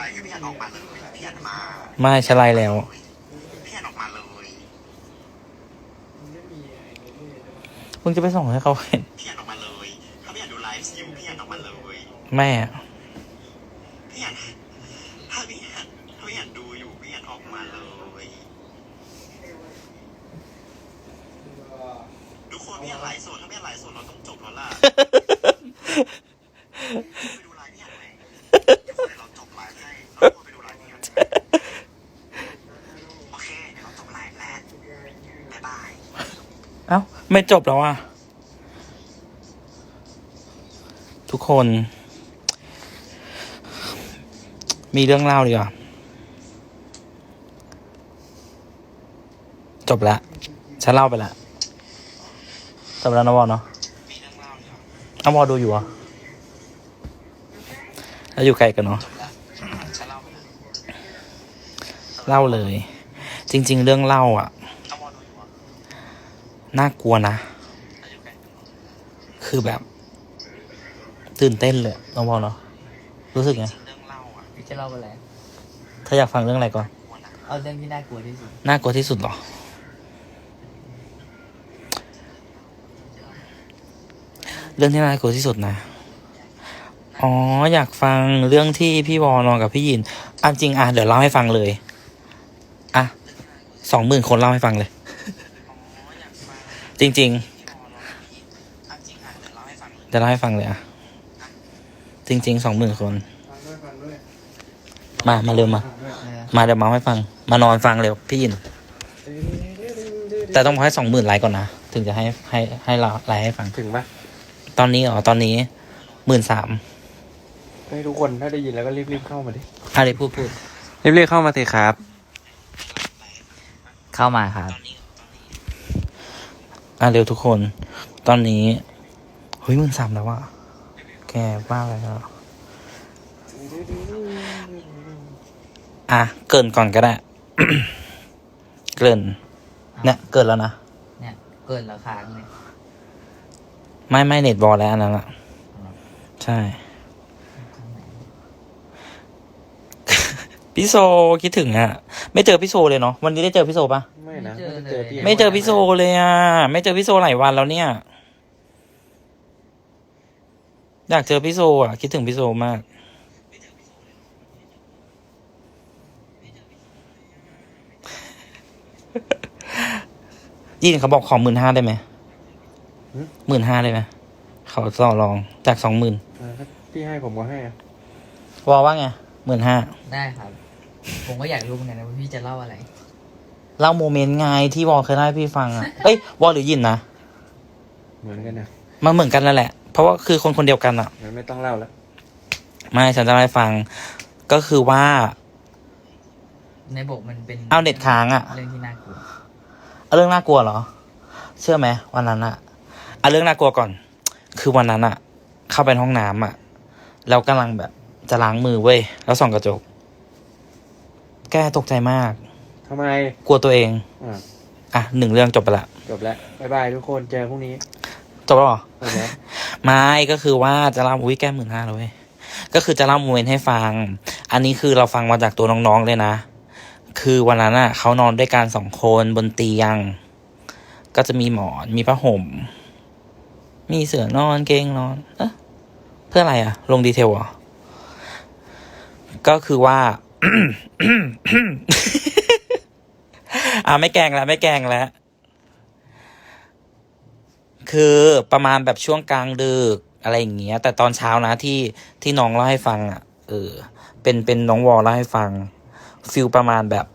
ลฟ์พี่อันออกมาเลยพี่อันมาไม่ฉันไล่แล้ว พี่อันออกมาเลยมึงจะไปส่งให้เขาเห็น พี่อันออกมาเลยถ้าพี่อันดูไลฟ์อยู่พี่อันออกมาเลยแม่อะพี่อันถ้าพี่อันถ้าพี่อันดูอยู่พี่อันออกมาเลยทุกคนพี่อันไลฟ์สดถ้าพี่อันไลฟ์สดเราต้องจบแล้วล่ะ ไปดูไลฟ์พี่อันไหมเดี๋ยวเราจบไลฟ์ให้เราไปดูไลฟ์พี่อันโอเคเดี๋ยวเราจบไลฟ์แล้วบ๊ายบาย เอ้า ไม่จบแล้วอะ ทุกคน มีเรื่องเล่าดีกว่าจบละฉันเล่าไปละจบแล้วนะวอเนาะมีเรื่องเล่าเนี่ยเอาวอดูอยู่เหรอะแล้วอยู่ไกลกันเนาะฉันเล่าไปแล้วเล่าเลย จริง ๆ เรื่องเล่าอะ เอาวอดูอยู่วะ น่ากลัวนะอายุใกล้กันเนอะคือแบบ ตื่นเต้นเลยน้องวอเนาะรู้สึกไงจริงเรื่องเล่าอะพี่จะเล่าอะไรเธออยากฟังเรื่องอะไรก่อนกลัวนะเอาเรื่องที่น่ากลัวที่สุด น่ากลัวที่สุดเหรอ เรื่องที่น่ากลัวที่สุดนะ อ๋อ อยากฟังเรื่องที่พี่วอนอนกับพี่ยินอะจริงอะเดี๋ยวเล่าให้ฟังเลย อะสองหมื่นคนเล่าให้ฟังเลยอ๋ออยากฟัง จริงที่วอลองพี่อะจริงอะเดี๋ยวเล่าให้ฟังเลยๆจะเล่าให้ฟังเลยอะ จริงๆสองหมื่นคนฟังด้วยฟังด้วยมา มาเร็วมาฟังด้วยเออมาเดี๋ยวเมาให้ฟัง มานอนฟังเร็วพี่ยิน แต่ต้องให้สองหมื่นไลค์ก่อนนะ ถึงจะให้ให้ให้เราไลค์ให้ฟัง ถึงปะตอนนี้อ๋อตอนนี้หมื่นสามให้ทุกคนถ้าได้ยินแล้วก็รีบๆเข้ามาดิอะไรพูดพูดรีบๆเข้ามาสิครับ เข้ามาครับ อะเร็วทุกคน ตอนนี้ เฮ้ยหมื่นสามแล้วอะแกบ้าแล้วอะ เกรินก่อนก็ได้ เกริน เนี่ย เกินแล้วนะ เนี่ย เกินราคาเลยไม่ไม่เน็ตบอลแล้วอันนั้นอะใช่ พี่โซคิดถึงอะ ไม่เจอพี่โซเลยเนาะวันนี้ได้เจอพี่โซปะไม่นะไม่ไม่เจได้อเจอพี่เลยไม่เจอพี่โซเลยอะไม่เจอพี่โซหลายวันแล้วเนี่ย อยากเจอพี่โซอะคิดถึงพี่โซมากยินเขาบอกขอหมื่นห้าได้ไหมหมื่นห้าได้ไหมเขาต่อรองจากสองหมื่นอ่าถ้าพี่ให้ผมก็ให้อะวอว่าไงหมื่นห้าได้ครับ ผมก็อยากรู้เหมือนกันนะว่าพี่จะเล่าอะไร เล่าโมเมนต์ไงที่วอเคยเล่าให้พี่ฟังอะเอ้ยวอหรือยินนะ เหมือนกันนะมันเหมือนกันนั่นแหละ เพราะว่าคือคนคนเดียวกันอะงั้นไม่ต้องเล่าแล้ว ไม่ฉันจะเล่าให้ฟัง ก็คือว่า ในบทมันเป็นเอาเน็ตค้างอะ เรื่องที่น่ากลัวเอาเรื่องน่ากลัวเหรอ เชื่อไหมวันนั้นอะเอาเรื่องน่ากลัวก่อน คือวันนั้นอะเข้าไปในห้องน้ำอะแล้วกำลังแบบจะล้างมือเว้ย แล้วส่องกระจก แกตกใจมาก ทำไม กลัวตัวเอง อ่าอะหนึ่งเรื่องจบไปละจบแล้วบ๊ายบายทุกคนเจอพรุ่งนี้จบแล้วเหรอ จบแล้ว ไม่ก็คือว่าจะเล่าอุ้ยแก้หมื่นห้าเลยเว้ยก็คือจะเล่าโมเมนต์ให้ฟัง อันนี้คือเราฟังมาจากตัวน้องๆเลยนะ คือวันนั้นอะเขานอนด้วยกันสองคนบนเตียง ก็จะมีหมอนมีผ้าห่ม มีเสื่อนอนเกงนอน เอะเพื่ออะไรอะ ลงดีเทลเหรอ ก็คือว่า อ่าไม่แกงแล้ว ไม่แกงแล้ว คือประมาณแบบช่วงกลางดึกอะไรอย่างเงี้ย แต่ตอนเช้านะที่ที่น้องเล่าให้ฟังอะเออ เป็นเป็นน้องวอลเล่าให้ฟังฟิลประมาณแบบ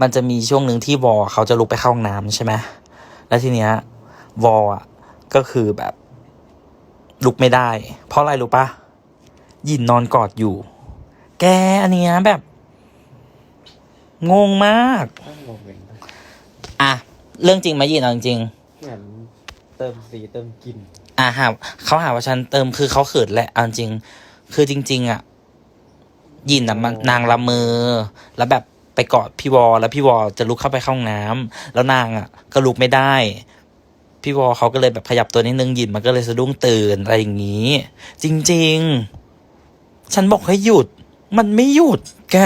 มันจะมีช่วงหนึ่งที่วอลเขาจะลุกไปเข้าห้องน้ำใช่ไหมแล้วทีเนี้ยวอลอะก็คือแบบ ลุกไม่ได้ เพราะอะไรรู้ปะยินนอนกอดอยู่ แกอันเนี้ยแบบ งงมากต้องงงเหมือนกันอะ เรื่องจริงไหมยินเอาจริงๆเหมือนเติมสีเติมกลิ่นอ่าหาเขาหาว่าฉันเติมคือเขาเขินแหละเอาจริง คือจริง ๆ อะยินอะมันนางละเมอแล้วแบบไปกอดพี่วอ แล้วพี่วอจะลุกเข้าไปเข้าห้องน้ำแล้วนางอะ ก็ลุกไม่ได้ พี่วอเขาก็เลยแบบขยับตัวนิดนึงยินมันก็เลยสะดุ้งตื่นอะไรอย่างนี้ จริงฉันบอกให้หยุด มันไม่หยุดแก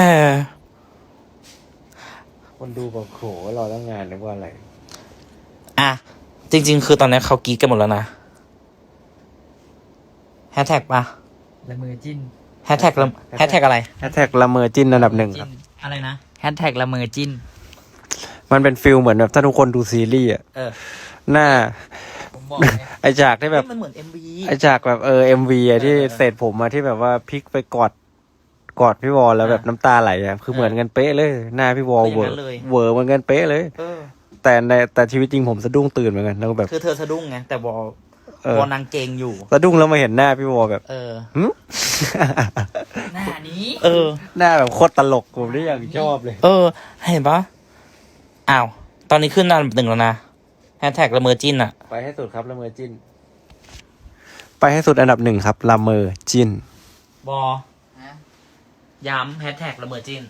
คนดูบอกโหรอตั้งงานนึกว่าอะไร อะ จริง ๆ คือตอนนี้เขากรีดกันหมดแล้วนะแฮชแท็กปะละเมอจิ้นแฮชแท็กแฮชแท็กอะไรแฮชแท็กละเมอจิ้นอันดับหนึ่งครับ อะไรนะแฮชแท็กละเมอจิ้น มันเป็นฟิลเหมือนแบบถ้าทุกคนดูซีรีส์อะเออ หน้าผมบอกเลยไอฉากที่แบบ มันเหมือนเอ็มวีไอฉากแบบเออเอ็มวีอะที่เออเศษผมอะที่แบบว่าพลิกไปกอด กอดพี่วอลแล้วแบบน้ำตาไหลอะคือเหมือนกันเป๊ะเลย หน้าพี่วอลคืออเวย่าองนั้นร์เลยเวอร์เหมือนกันเป๊ะเลย เออ แต่ในแต่ชีวิตจริงผมสะดุ้งตื่นเหมือนกันแล้วก็แบบ คือเธอสะดุ้งไงแต่วอลเออ วอลนางเกงอยู่ สะดุ้งแล้วมาเห็นหน้าพี่วอลแบบ เออหึหน้านี้เออ หน้าแบบโคตรตลกผมได้อย่างชอบเลย เออ เห็นปะอ้าว ตอนนี้ขึ้นอันดับหนึ่งแล้วนะแฮชแท็กละเมอจิ้นอะไปให้สุดครับละเมอจิ้นไปให้สุดอันดับหนึ่งครับละเมอจิ้นบอฮะ ย้ำแฮชแท็กละเมอจิ้น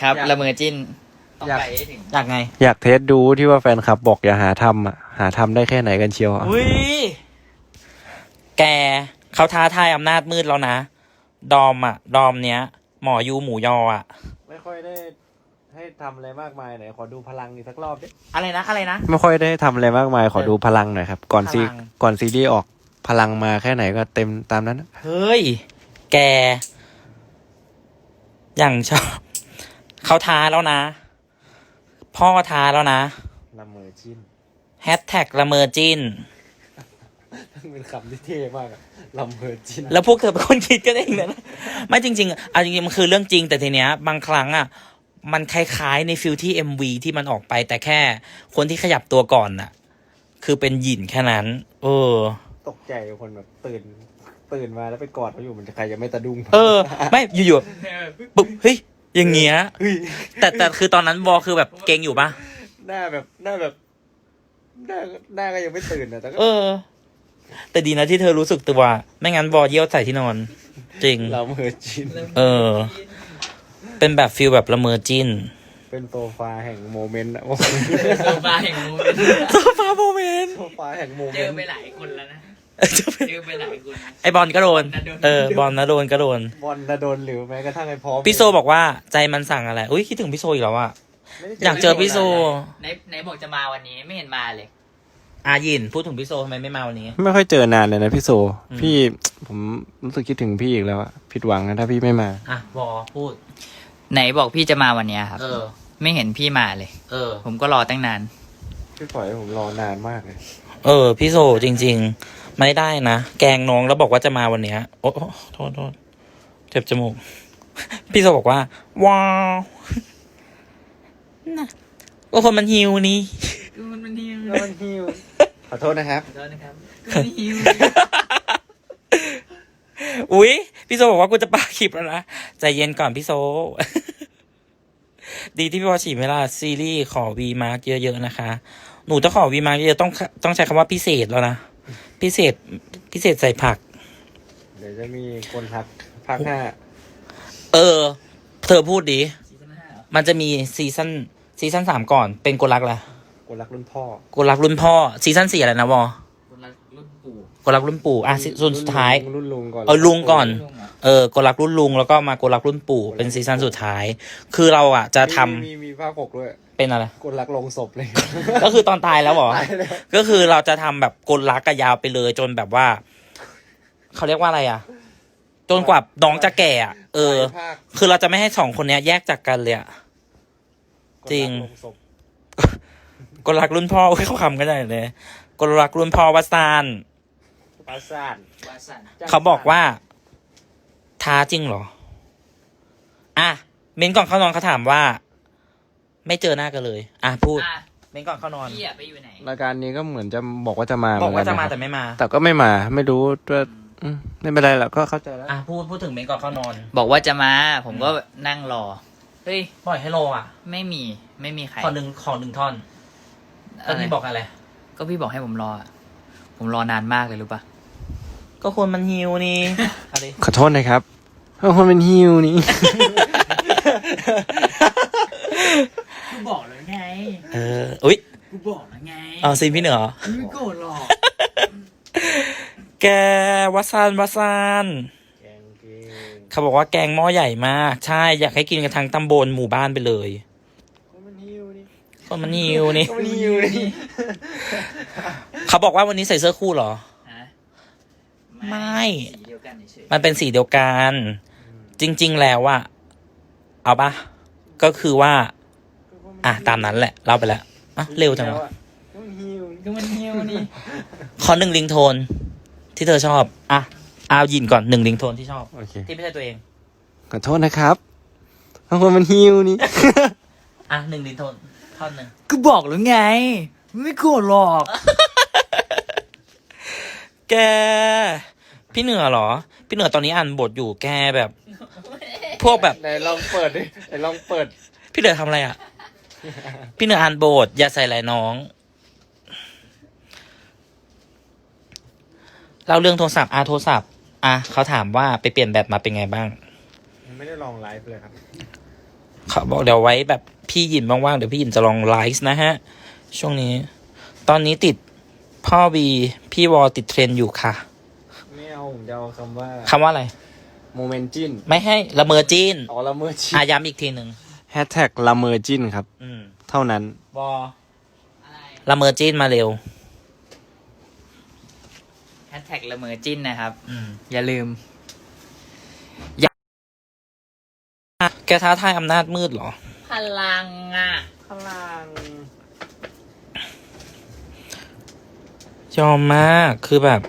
ครับอยาก ละเมอจิ้นต้องอยาก ไปให้ถึงอยากไง อยากเทสดูที่ว่าแฟนคลับบอกอย่าหาทำอะ หาทำได้แค่ไหนกันเชียวอะอุ้ย แกเขาท้าทายอำนาจมืดแล้วนะ ดอมอะดอมเนี้ย หมอยูหมูยออะไม่ค่อยได้ให้ทำอะไรมากมายหน่อยขอดูพลังอีกสักรอบดิ อะไรนะ อะไรนะ ไม่ค่อยได้ทำอะไรมากมายขอดูพลังหน่อยครับ ก่อนซีพลัง ก่อนซีรีส์ออกพลังมาแค่ไหนก็เต็มตามนั้นอะเฮ้ย แก อย่างชอบเขาท้าแล้วนะ พ่อท้าแล้วนะละเมอจิ้นแฮชแท็กละเมอจิ้นเป็นคำที่เท่มากอะละเมอจิ้นแล้วพวกเธอเป็นคนคิดกันเองนะไม่จริงๆเอาจริงๆมันคือเรื่องจริงแต่ทีเนี้ย บางครั้งอะมันคล้ายๆในฟิลที่ MV ที่มันออกไป แต่แค่คนที่ขยับตัวก่อนน่ะ คือเป็นหยินแค่นั้น เออ ตกใจคนแบบตื่น ตื่นมาแล้วไปกอดเขาอยู่มันจะใครจะไม่ตะดุ้งเออ ไม่อยู่ๆปุ๊บเฮ้ยอย่างเงี้ยเฮ้ยแต่แต่คือตอนนั้นวอคือแบบเก่งอยู่ปะหน้าแบบหน้าแบบหน้าหน้าก็ยังไม่ตื่นนะแต่ก็เออ แต่ดีนะที่เธอรู้สึกตัวไม่งั้นวอเยี่ยวใส่ที่นอน จริงละเมอจิ้นเออ เป็นแบบฟิลแบบละเมอจิ้นเป็นโซฟาแห่งโมเมนต์อะโซฟาแห่งมูนโซฟาโมเมนต์โซฟาแห่งโมเมเจอนต์ ไปหลายคนแล้วนะ จะเป็นเจอไปหลายคนไอบอลก็โดนนะโดน เออบอลนะโดนก็โดน บอลนะโดนหรือแม้กระทั่งไอ้พร้อมพี่โซบอกว่าใจมันสั่งอะไร อุ้ยคิดถึงพี่โซอีกแล้วอะไม่ได้อยากเจอพี่โซไหนไหนบอกจะมาวันนี้ไม่เห็นมาเลย อายินพูดถึงพี่โซทำไมไม่มาวันนี้ ไม่ค่อยเจอนานเลยนะพี่โซอืมพี่ผมรู้สึกคิดถึงพี่อีกแล้วอะผิดหวังนะถ้าพี่ไม่มา อะวอพูด ไหนบอกพี่จะมาวันเนี้ยครับ เออ ไม่เห็นพี่มาเลย เออ ผมก็รอตั้งนาน พี่ปล่อยให้ผมรอนานมากเลย เออ พี่โซจริง ๆ ไม่ได้นะ แกล้งน้องแล้วบอกว่าจะมาวันเนี้ยโอ้โอ้โทษโทษเจ็บจมูก พี่โซบอกว่า ว้าวน่ะก็คนมันหิวนี่มันมันหิวมันฮิวขอโทษนะครับแล้วนะครับมันหิวอุ๊ย พี่โซบอกว่ากูจะปาคลิปแล้วนะ ใจเย็นก่อนพี่โซ ดีที่พี่วอฉีดเวลาซีรีส์ขอวีมาร์กเยอะๆนะคะ หนูจะขอวีมาร์กเยอะๆต้องต้องใช้คำว่าพิเศษแล้วนะ พิเศษพิเศษใส่ผัก เดี๋ยวจะมีคนทักพักห้าเออ เธอพูดดิซีซั่นห้าเหรอมันจะมีซีซั่นซีซั่นสามก่อน เป็นกลรักแหละคนรักรุ่นพ่อกลรักรุ่นพ่อซีซั่นสี่อะไรนะวอคนละรุ่นปู่กลรักรุ่นปู่อะซีซั่นสุดท้าย รุ่นลุงก่อน เอาลุงก่อนลุงเหรอ เออกลรักรุ่นลุงแล้วก็มากลรักรุ่นปู่เป็นซีซั่นสุดท้าย คือเราอะจะทำมีมีมีภาคหกด้วยเป็นอะไรคนรักลงศพเลย ก็คือตอนตายแล้วเหรอ ตายแล้ว ก็คือเราจะทำแบบกลรักกันยาวไปเลยจนแบบว่า เขาเรียกว่าอะไรอะ จนกว่าน้องจะแก่อะเออ ภาคคือเราจะไม่ให้สองคนเนี้ยแยกจากกันเลยอะจริงคนกลศพกลรักรุ่นพ่ออุ๊ยเขาคำกันได้เลยกลรักรุ่นพ่อวัดซาน ปราสาทวาสันเขาบอกว่า ท้าจริงเหรอ อะ เม้นก่อนเข้านอนเขาถามว่า ไม่เจอหน้ากันเลย อะพูด อะเม้นก่อนเข้านอน พี่อะไปอยู่ไหน รายการนี้ก็เหมือนจะบอกว่าจะมาบอกว่าจะมาเหแต่นนไม่มา ครับแต่ก็ไม่มา ไม่รู้ว่าอืมไม่เป็นไรหรอกก็เข้าใจแล้ว อะพูดพูดถึงเม้นก่อนเข้านอน บอกว่าจะมา ผมก็นั่งรอ เฮ้ย ปล่อยให้โลอะ ไม่มี ไม่มีใครขอหนึ่งขอหนึ่งท่อนก็พี่บอกอะไร ก็พี่บอกให้ผมรออะผมรอนานมากเลยรู้ปะ ก็คนมันหิวนี่อะไรขอโทษนะครับเพราะคนเป็นฮิวนี่ กูบอกแล้วไง เออ อุ๊ย กูบอกแล้วไงเอาซีนพี่เหนือไม่โกรธหรอก แกวัดซานวัดซานเขาบอกว่าแกงหม้อใหญ่มาก ใช่ อยากให้กินกันทั้งตำบลหมู่บ้านไปเลยมันหิวนี่คนมันหิวนี่มันหิวนี่ เขาบอกว่าวันนี้ใส่เสื้อคู่เหรอฮะ ไม่ สีเดียวกันเฉยมันเป็นสีเดียวกัน จริง ๆ แล้วอะเอาปะก็คือว่า อะตามนั้นแหละเล่าไปแล้วอะเร็วจังวะมันหิวก็มันเหี่ยวนี่ขอหนึ่งลิงโทน ที่เธอชอบ อะเอายินก่อนหนึ่งลิงโทนที่ชอบ โอเค ที่ไม่ใช่ตัวเอง ขอโทษนะครับบางคนมันหิวนี่ อะหนึ่งลิงโทนท่อนหนึ่งก็บอกแล้วไง ไม่กลัวหรอก แก พี่เหนือเหรอ พี่เหนือตอนนี้อ่านบทอยู่แกแบบ พวกแบบไหนลองเปิดดิไหนลองเปิด พี่เหนือทำอะไรอะ พี่เหนืออ่านบทอย่าใส่หลายน้องเล่าเรื่องโทรศัพท์อะโทรศัพท์อะเขาถามว่าไปเปลี่ยนแบบมาเป็นไงบ้างยังไม่ได้ลองไลฟ์เลยครับ เขาบอกเดี๋ยวไว้แบบพี่หยินว่างๆเดี๋ยวพี่หยินจะลองไลฟ์นะฮะ ช่วงนี้ ตอนนี้ติดพ่อบีพี่วอติดเทรนด์อยู่ค่ะไม่เอา ผมจะเอาคำว่าคำว่าอะไร โมเมนจินไม่ให้ละเมอจีนอ๋อละเมอจินอาย้ำอีกทีหนึ่งแฮชแท็กละเมอจินครับ อืมเท่านั้นวอละเมอจีนมาเร็ว แฮชแท็กละเมอจิ้นนะครับ อืมอย่าลืม แกท้าทายอำนาจมืดเหรอ พลังอะ พลังยอมมากคือแบบ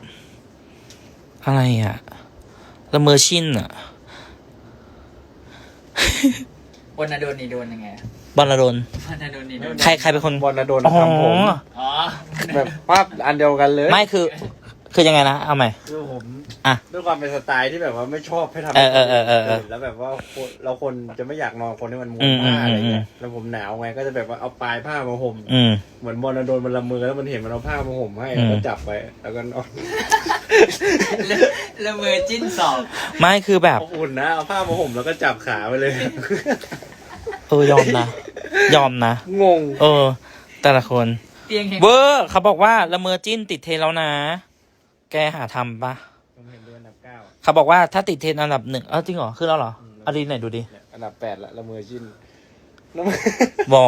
อะไรอะละเมอชินอะบนนาโดนนี่โดนยังไงอะบอลลดนบนนาโดนนี่โดนใครใครเป็นคนบอลนะโดนอ๋อทำผม อ๋อ แบบปั๊บอันเดียวกันเลย ไม่คือ คือยังไงนะเอาใหม่ คือผมอะด้วยความเป็นสไตล์ที่แบบว่าไม่ชอบให้ทำเออเออเออเออเออแล้วแบบว่าคนเราคนจะไม่อยากนอนคนที่มันม้วอืนมผ้าอะไรเงี้อืยมแล้วผมหนาวไงก็จะแบบว่าเอาปลายผ้ามาห่มอืม เหมือนบอลนะโดนมันละมือแล้วมันเห็นมันเอาผ้ามาห่มให้อืม แล้วก็จับไปแล้วก็นอนละละเมอจิ้นสองไม่คือแบบเอาอุ่นนะเอาผ้ามาห่มแล้วก็จับขาไปเลย เออยอมนะ ยอมนะ งงเออ แต่ละคน เตียงแห่งเวอร์เขาบอกว่าละเมอจิ้นติดเทรนด์แล้วนะ แกหาทำปะผมเห็นด้วยอันดับเก้าเขาบอกว่าถ้าติดเทรนด์อันดับหนึ่งเออจริงเหรอขึ้นแล้วเหรออืมเอาดีไหนดูดิเนี่ยอันดับแปดละละเมอจินละเมอวอ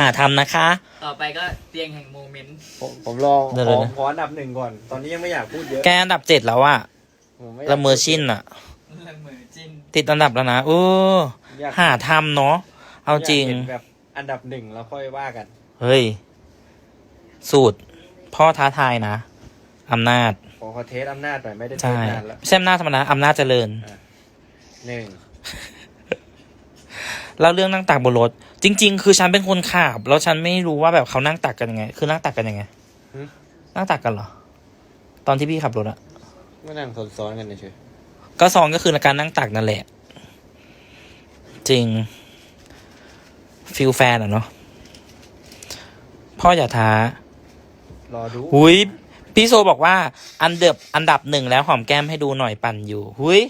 หาทำนะคะ ต่อไปก็เตียงแห่งโมเมนต์ ผมผมลองเดี๋ยวขอๆนะ ขออันดับหนึ่งก่อน ตอนนี้ยังไม่อยากพูดเยอะแกอันดับเจ็ดแล้วอะผไยากละเมอชินอะละเมอจิ้นติดอันดับแล้วนะเอออยากหาทำเนาะเอาจริง ยกห็นแบบอันดับหนึ่งแล้วค่อยว่ากัน เฮ้ย สูตร พ่อท้าทายนะอำนาจ ขอขอเทสอำนาจหน่อยไม่ได้เทใช่สนานแล้วไม่ใช่อำนาจธรรมดาอำนาจเจริญ หนึ่งแล้วเรื่องนั่งตักบนรถ จริง ๆ คือฉันเป็นคนขับแล้วฉันไม่รู้ว่าแบบเขานั่งตักกันยังไง คือนั่งตักกันยังไง นั่งตักกันเหรอ ตอนที่พี่ขับรถอะไม่นั่งซ้อนๆกันเฉยก็ซองก็คือการนั่งตักนั่นแหละ จริงฟิลแฟนอะเนาะพ่ออย่าท้ารอดูหุย พี่โซบอกว่าอันเดับอันดับหนึ่งแล้วหอมแก้มให้ดูหน่อยปั่นอยู่หุย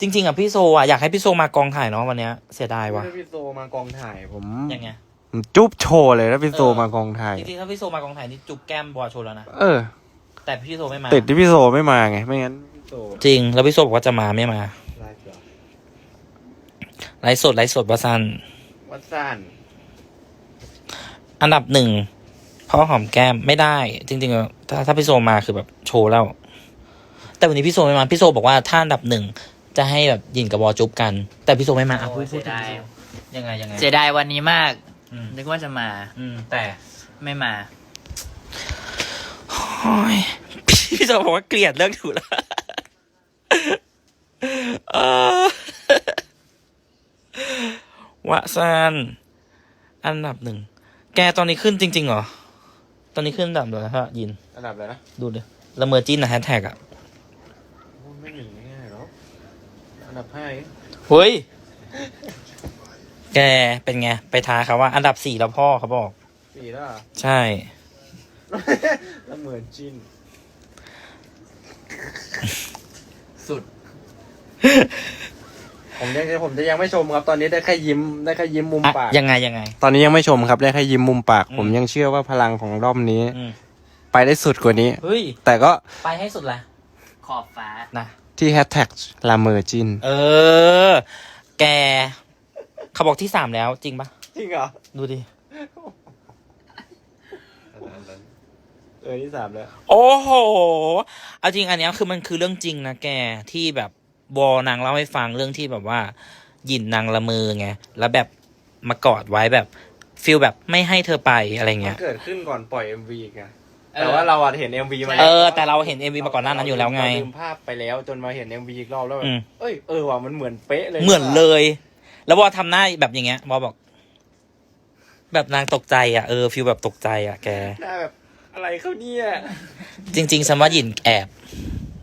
จริง ๆอะพี่โซอะอยากให้พี่โซมากองถ่ายเนาะวันเนี้ยเสียดายว่ะถ้าพี่โซมากองถ่ายผมยังไงผมจุ๊บโชว์เลยถ้าพี่โซเออมากองถ่ายจริงๆถ้าพี่โซมากองถ่ายนี่จุบแก้มบอโชว์แล้วนะเออ แต่พี่โซไม่มาติดที่พี่โซไม่มาไงไม่งั้นพี่โซจริง แล้วพี่โซบอกว่าจะมาไม่มาไลฟ์เหรอไลฟ์สดไลฟ์สดวาซันวัดซ่านอันดับหนึ่งพ่อหอมแก้มไม่ได้ จริงๆอะ ถ้าถ้าพี่โซมาคือแบบโชว์แล้ว แต่วันนี้พี่โซไม่มาพี่โซบอกว่าถ้าอันดับหนึ่งจะให้แบบยินกับบอจุบกัน แต่พี่โซไม่มาอะพูดพูดถึงพี่โซยังไงยังไง เสียดายวันนี้มาก อืม นึกว่าจะมาอืมแต่ไม่มา โอ้ยพี่โซบอกว่าเกลียดเรื่องถูแล้วเออวะซานอันดับหนึ่ง แกตอนนี้ขึ้นจริง ๆ เหรอ ตอนนี้ขึ้นอันดับเลยฮะยิน อันดับอะไรนะดูดิละเมอจิ้นนะแฮชแท็กอะโอ้ไม่หนึ่งง่ายๆหรอกอันดับห้าเองเฮ้ย แกเป็นไง ไปท้าเขาว่า อันดับสี่แล้วพ่อเขาบอก สี่แล้วเหรอ ใช่แล้วเหมือนจิน สุด ผมยังผมจะยังไม่ชมครับ ตอนนี้ได้แค่ยิ้มได้แค่ยิ้มมุมอะปาก ยังไงยังไง ตอนนี้ยังไม่ชมครับได้แค่ยิ้มมุมปากอืมผมยังเชื่อว่าพลังของรอบนี้อืมไปได้สุดกว่านี้ เฮ้ย แต่ก็ไปให้สุดละขอบฟ้านะที่แฮชแท็กลาเมอร์จิน เออ แกเขาบอกที่สามแล้วจริงปะจริงเหรอ ดูดิเออที่สามแล้ว โอ้โห เอาจริงอันเนี้ยคือมันคือเรื่องจริงนะแกที่แบบ วอนางเล่าให้ฟังเรื่องที่แบบว่า หยินนางละเมอไงแล้วแบบมากอดไว้แบบฟิลแบบไม่ให้เธอไปอะไรมัเงี้นยเกิดขึ้นก่อนปล่อย MV อีกไงเออแต่ว่าเราอะเห็น MV มาเออ แต่เราเห็น MV มาก่อนหน้านั้นอยู่แล้วไง เราลืมภาพไปแล้วจนมาเห็น MV อีกรอบแล้วแบบอืม เอ้ยเออว่ะมันเหมือนเป๊ะเลยเหมือนเลย แล้ววอทำหน้าแบบอย่างเงี้ยวอบอก แบบนางตกใจอะเออฟิลแบบตกใจอะแก หน้าแบบอะไรเขาเนี่ย จริงๆฉันว่าหยินแอบ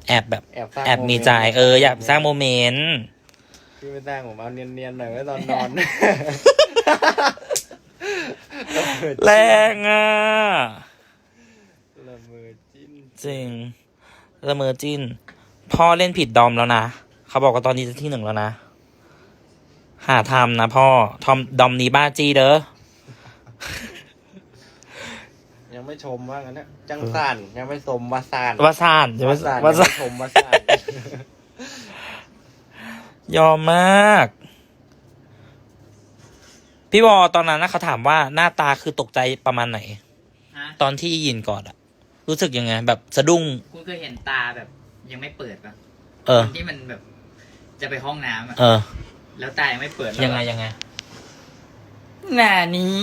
แอบแบบแอบสร้างแอบมีใจเอออยากสร้างโมเมนต์พี่ไม่สร้างผมเอาเนียนๆหน่อยไว้ตอนนอนแรงอะละเมอจิ้นจริงละเมอจินพ่อเล่นผิดดอมแล้วนะเขาบอกว่าตอนนี้จะที่หนึ่งแล้วนะ หาทำนะพ่อทอมดอมนี้บ้าจีเด้อ ยังไม่ชมว่างั้นนะจังสันยังไม่สมวาซานวาซานใช่ไหมวาซานวายังซาไม่นชมวาซาน ยอมมาก พี่วอตอนนั้นนะเขาถามว่าหน้าตาคือตกใจประมาณไหน ฮะตอนที่ยินก่อนอะรู้สึกยังไง แบบสะดุ้ง คุณเคยเห็นตาแบบยังไม่เปิดปะเออ ที่มันแบบจะไปห้องน้ำอะเออ แล้วตายังไม่เปิดแล้วยังไงยังไง หน้านี้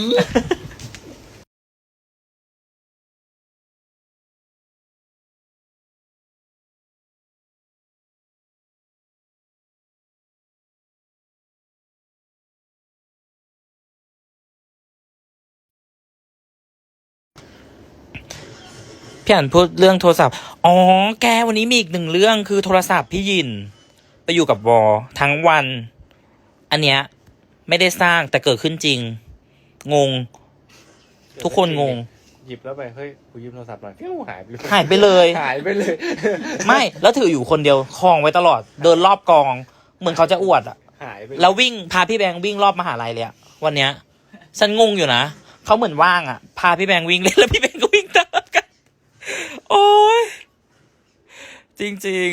พี่อ่านพูดเรื่องโทรศัพท์ อ๋อ แกวันนี้มีอีกหนึ่งเรื่องคือโทรศัพท์พี่ยิน ไปอยู่กับวอทั้งวัน อันเนี้ยไม่ได้สร้างแต่เกิดขึ้นจริง งง ทุกคนงง หยิบแล้วไป เฮ้ยกูยืมโทรศัพท์หน่อยฟิวหายไปเลยหายไปเลย หายไปเลย ไม่ แล้วถืออยู่คนเดียวคลองไว้ตลอด เดินรอบกอง เหมือนเขาจะอวดอะหายไปแล้ววิ่งพาพี่แบงค์วิ่งรอบมหาลัยเลยอะวันเนี้ย ฉันงงอยู่นะเขาเหมือนว่างอะพาพี่แบงค์วิ่งเล่นแล้วพี่แบงค์ก็วิ่งตามกัน โอ้ยจริง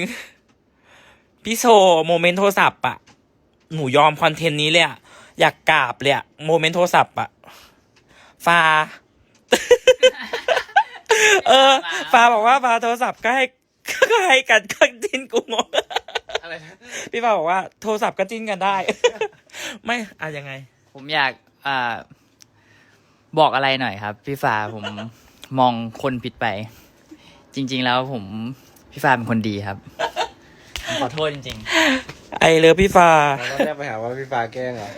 ๆ พี่โชว์โมเมนต์โทรศัพท์อะหนูยอมคอนเทนต์นี้เลยอะอยากกราบเลยอะโมเมนต์โทรศัพท์อะฟ้าเออฟ้าบอกว่าฟ้าโทรศัพท์ก็ให้ก็ให้กันก็จิ้นกูงงอะไรนะพี่ฟ้าบอกว่าโทรศัพท์ก็จิ้นกันได้ ไม่อะยังไง ผมอยากอ่าบอกอะไรหน่อยครับ พี่ฟ้าผมมองคนผิดไป จริง ๆ แล้วผมพี่ฟ้าเป็นคนดีครับผมขอโทษจริงไอเลือพี่ฟ้าเราแรกไปหาว่าพี่ฟ้าแกล้งเหรอ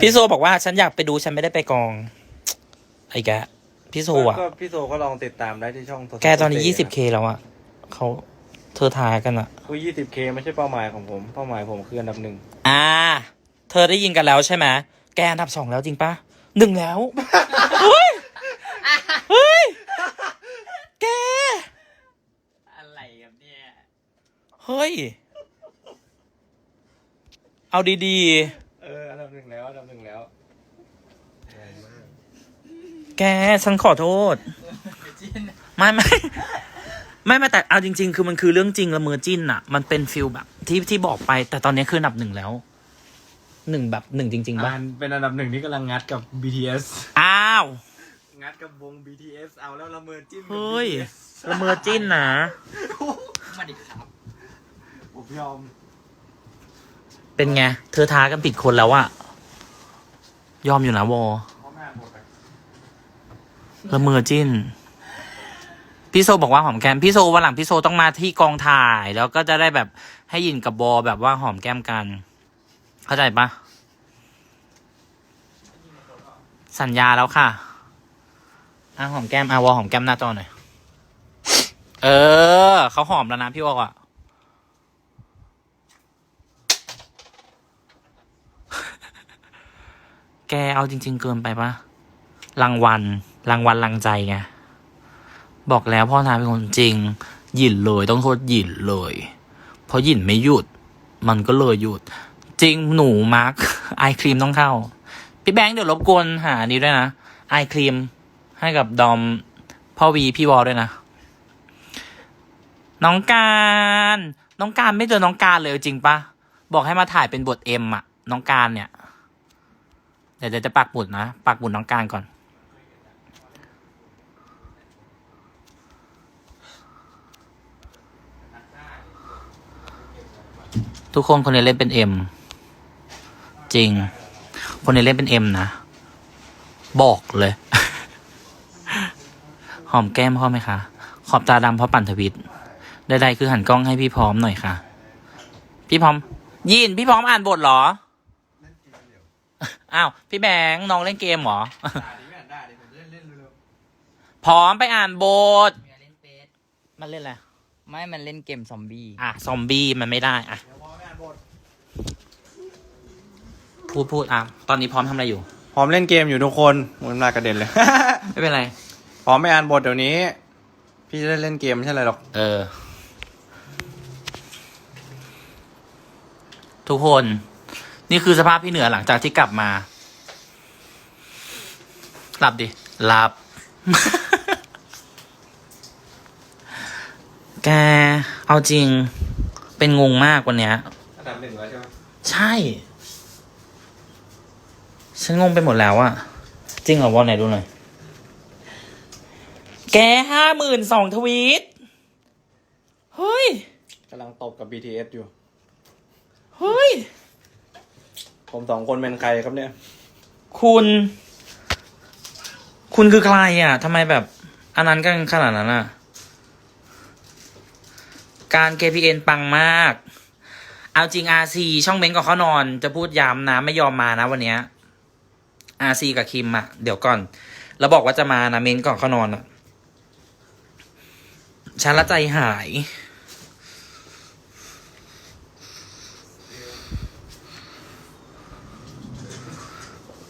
พี่โซบอกว่าฉันอยากไปดูฉันไม่ได้ไปกอง ไอ้แกะพี่โซอะ ก็พี่โซก็ลองติดตามได้ที่ช่องโทรศัพท์แกตอนนี้ยี่สิบเคแล้วอะเขาเธอทายกันอะกูยี่สิบเคไม่ใช่เป้าหมายของผม เป้าหมายผมคืออันดับหนึ่งอ่า เธอได้ยินกันแล้วใช่ไหมแกอันดับสองแล้วจริงปะหนึ่งแล้ว เฮ้ย เฮ้ย แก ๆ อะไรครับเนี่ย เฮ้ยเอาดีเอออันดับหนึ่งแล้วอันดับหนึ่งแล้วๆ แกฉันขอโทษ ไม่ไม่ไม่ไม่แต่เอาจริง ๆ คือมันคือเรื่องจริงละเมอจิ้นอะมันเป็นฟิลแบบ ที่ที่บอกไป แต่ตอนนี้คืออันดับหนึ่งแล้วหนึ่งแบบหนึ่งจริงๆป่ะอ่านเป็นอันดับหนึ่งที่กำลังงัดกับ BTS อ้าว งัดกับวง BTS เอาแล้วละเมอจิ้มกับ เฮ้ย BTS ละเมอจิ้นนะ มาดิครับ ผมยอม เป็นไง เธอท้ากันผิดคนแล้วอะยอมอยู่นะวอเพราะหน้าหมดอะละเมอจิ้น พี่โซบอกว่าหอมแก้ม พี่โซวันหลังพี่โซต้องมาที่กองถ่าย แล้วก็จะได้แบบให้ยินกับบอแบบว่าหอมแก้มกัน เข้าใจปะสัญญาแล้วค่ะอะหอมแก้มอะวอหอมแก้มหน้าจอหน่อย เออ เขาหอมแล้วนะพี่วออะ แกเอาจริง ๆ เกินไปปะรางวัลรางวัลรางใจไงบอกแล้วพ่อทาเป็นคนจริง หยินเลยต้องโทษหยินเลย เพราะหยินไม่หยุด มันก็เลยหยุด จริงหนูมาร์คไอครีมต้องเข้า พี่แบงค์เดี๋ยวรบกวนหานี้ด้วยนะไอครีมให้กับดอมพ่อวีพี่วอลด้วยนะ น้องการ น้องการไม่เจอน้องการเลยจริงปะบอกให้มาถ่ายเป็นบทเอ็มอะน้องการเนี่ย ดี๋ยวเดี๋ยวจะปักหมุดนะ ปักหมุดน้องการก่อน ทุกคนคนนี้เล่นเป็นเอ็มจริง คนนี้เล่นเป็นเอ็มนะ บอกเลย หอมแก้มพ่อไหมคะ ขอบตาดำเพราะปั่นทวิตใดๆคือหันกล้องให้พี่พร้อมหน่อยค่ะ พี่พร้อม ยินพี่พร้อมอ่านบทหรอ อ้าว พี่แบงค์น้องเล่นเกมเหรอพร้อมไปอ่านบทมันเล่นอะไร ไม่ มันเล่นเกมซอมบี้ อะ ซอมบี้มันไม่ได้อะพูดพูดอะ ตอนนี้พร้อมทำอะไรอยู่ พร้อมเล่นเกมอยู่ทุกคนมันมากระเด็นเลย ไม่เป็นไร พร้อมไม่อ่านบทเดี๋ยวนี้ พี่จะได้เล่นเกมไม่ใช่อะไรหรอก เออ ทุกคน นี่คือสภาพพี่เหนือหลังจากที่กลับมา หลับดิ หลับ แก เอาจริง เป็นงงมากวันเนี้ยอันดับหนึ่งแล้วใช่ไหมใช่ ฉันงงไปหมดแล้วอะจริงเหรอวอลไหนดูหน่อย แกห้าหมื่นสองทวีต เฮ้ย กำลังตบกับ BTS อยู่ เฮ้ย ผมสองคนเป็นใครครับเนี่ย คุณ คุณคือใครอะทำไมแบบอันนั้นกันขนาดนั้นอะ การ KPN ปังมาก เอาจริง RC ช่องเม้นก่อนเขานอน จะพูดย้ำนะ ไม่ยอมมานะวันเนี้ย RC กับคิมอะ เดี๋ยวก่อน แล้วบอกว่าจะมานะเม้นก่อนเขานอนอะฉันละใจหาย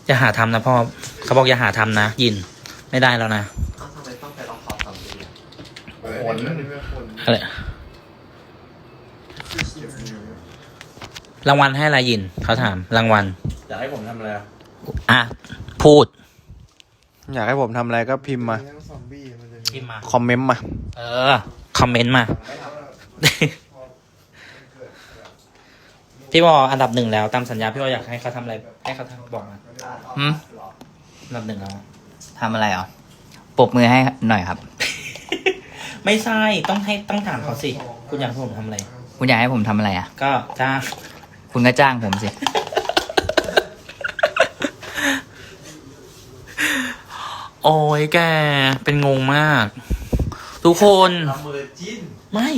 อย่าหาทำนะพ่อเขาบอกอย่าหาทำนะ ยินไม่ได้แล้วนะทำไมต้องไปลองขอบสามดีผลอะไรรางวัลให้อะไรยินเขาถามรางวัลอยากให้ผมทำอะไรอะอะพูดอยากให้ผมทำอะไรก็พิมพ์มาพิมมาคอมเมนต์มา เออคอมเมนต์มา พี่บออันดับหนึ่งแล้วตามสัญญาพี่บออยากให้เขาทำอะไรให้เขาทำบอกมา หืมอันดับหนึ่งแล้วทำอะไรอะปรบมือให้หน่อยครับ ไม่ใช่ต้องให้ต้องถามเขาสิ คุณอยากให้ผมทำอะไร คุณอยากให้ผมทำอะไรอะ ก็จ้างคุณก็จ้างผมสิ โอ้ยแก เป็นงงมาก ทุกคนมือจิ้นไม่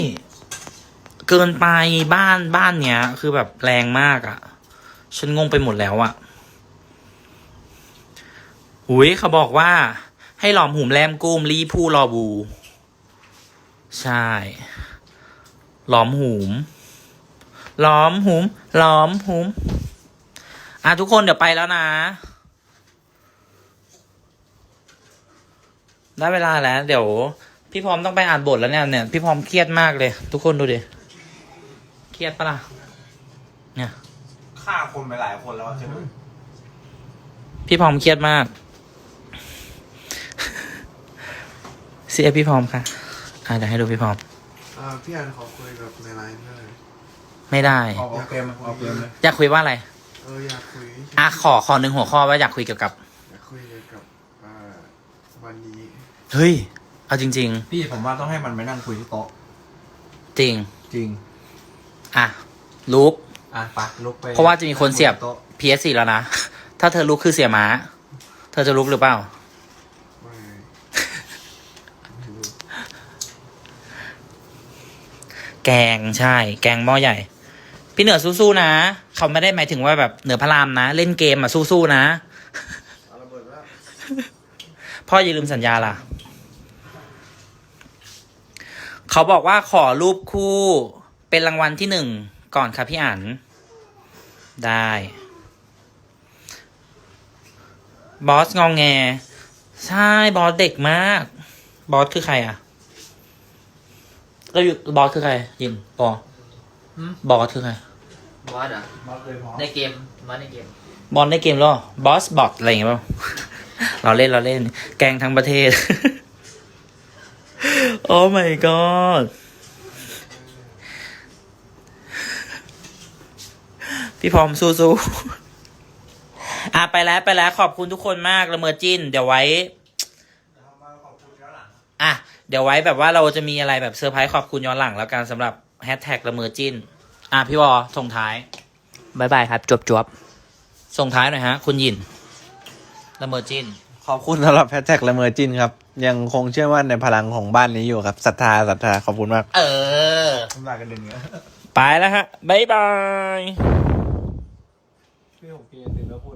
เกินไปบ้านบ้านเนี้ย คือแบบแรงมากอะ่ะ ฉันงงไปหมดแล้วอะ่ะ หุยเขาบอกว่า ให้หลอมหุมแรมกุ้มรีผู้รอบู ใช่ หลอมหุมหลอมหุมหลอมหุมอะทุกคนเดี๋ยวไปแล้วนะ ได้เวลาแล้วเดี๋ยว พี่พร้อมต้องไปอ่านบทแล้วเนี่ยเนี่ยพี่พร้อมเครียดมากเลย ทุกคนดูดิเครียดปะล่ะเนี่ยฆ่าคนไปหลายคนแล้วใช่ไหมพี่พร้อมเครียดมาก เสียพี่พร้อมค่ะ อ่าเดี๋ยวให้ดูพี่พร้อม อ่าพี่อันขอคุยกับในไลน์ด้วยไม่ได้ ออกเกมออกเกมเลยอยากคุยว่าอะไร เอออยากคุยอะขอขอหนึ่งหัวข้อว่าอยากคุยเกี่ยวกับ อยากคุยเกี่ยวกับอ่าวันนี้เฮ้ย เอาจริง พี่ผมว่าต้องให้มันไปนั่งคุยที่โต๊ะๆ จริง จริง อะลุก อะปะลุกไปเพราะว่าจะมีคนเสียบโต๊ะ PS4 แล้วนะ ถ้าเธอลุกคือเสียม้า เธอจะลุกหรือเปล่าว่าไงไม่รู้ แกงใช่ แกงหม้อใหญ่ พี่เหนือสู้ๆนะ เขาไม่ได้หมายถึงว่าแบบเหนือพระรามนะ เล่นเกมอะสู้ๆนะะพ่ออย่าลืมสัญญาล่ะ เขาบอกว่าขอรูปคู่เป็นรางวัลที่หนึ่งก่อนครับพี่อันได้ บอสงองแง ใช่ บอสเด็กมาก บอสคือใครอะ ก็อยู่บอสคือใครยินบอสบอสคือใครบอสเหรอมเลยพอในเกมบอสในเกมบอสในเกมหรอบอสบอสอะไรเงี้ยเปล่า เราเล่นเราเล่น แกงทั้งประเทศ โอ้ my god พี่พร้อมสู้ๆอะไปแล้วไปแล้วขอบคุณทุกคนมากละเมอจินเดี๋ยวไว้ อะ เดี๋ยวไว้แบบว่าเราจะมีอะไรแบบเซอร์ไพรส์ขอบคุณย้อนหลังแล้วกันสำหรับแฮชแท็กละเมอจินอะพี่วอส่งท้าย บายบายครับจวบจวบส่งท้ายหน่อยฮะ คุณหยินละเมอจินขอบคุณสำหรับแฮชแท็กละเมอจินครับ ยังคงเชื่อมั่นในพลังของบ้านนี้อยู่ครับศรัทธาศรัทธาขอบคุณมากเออทำลายกันเดือนนี้ไปแล้วฮะบ๊ายบาย พี่ผมกินตื่นแล้วพูด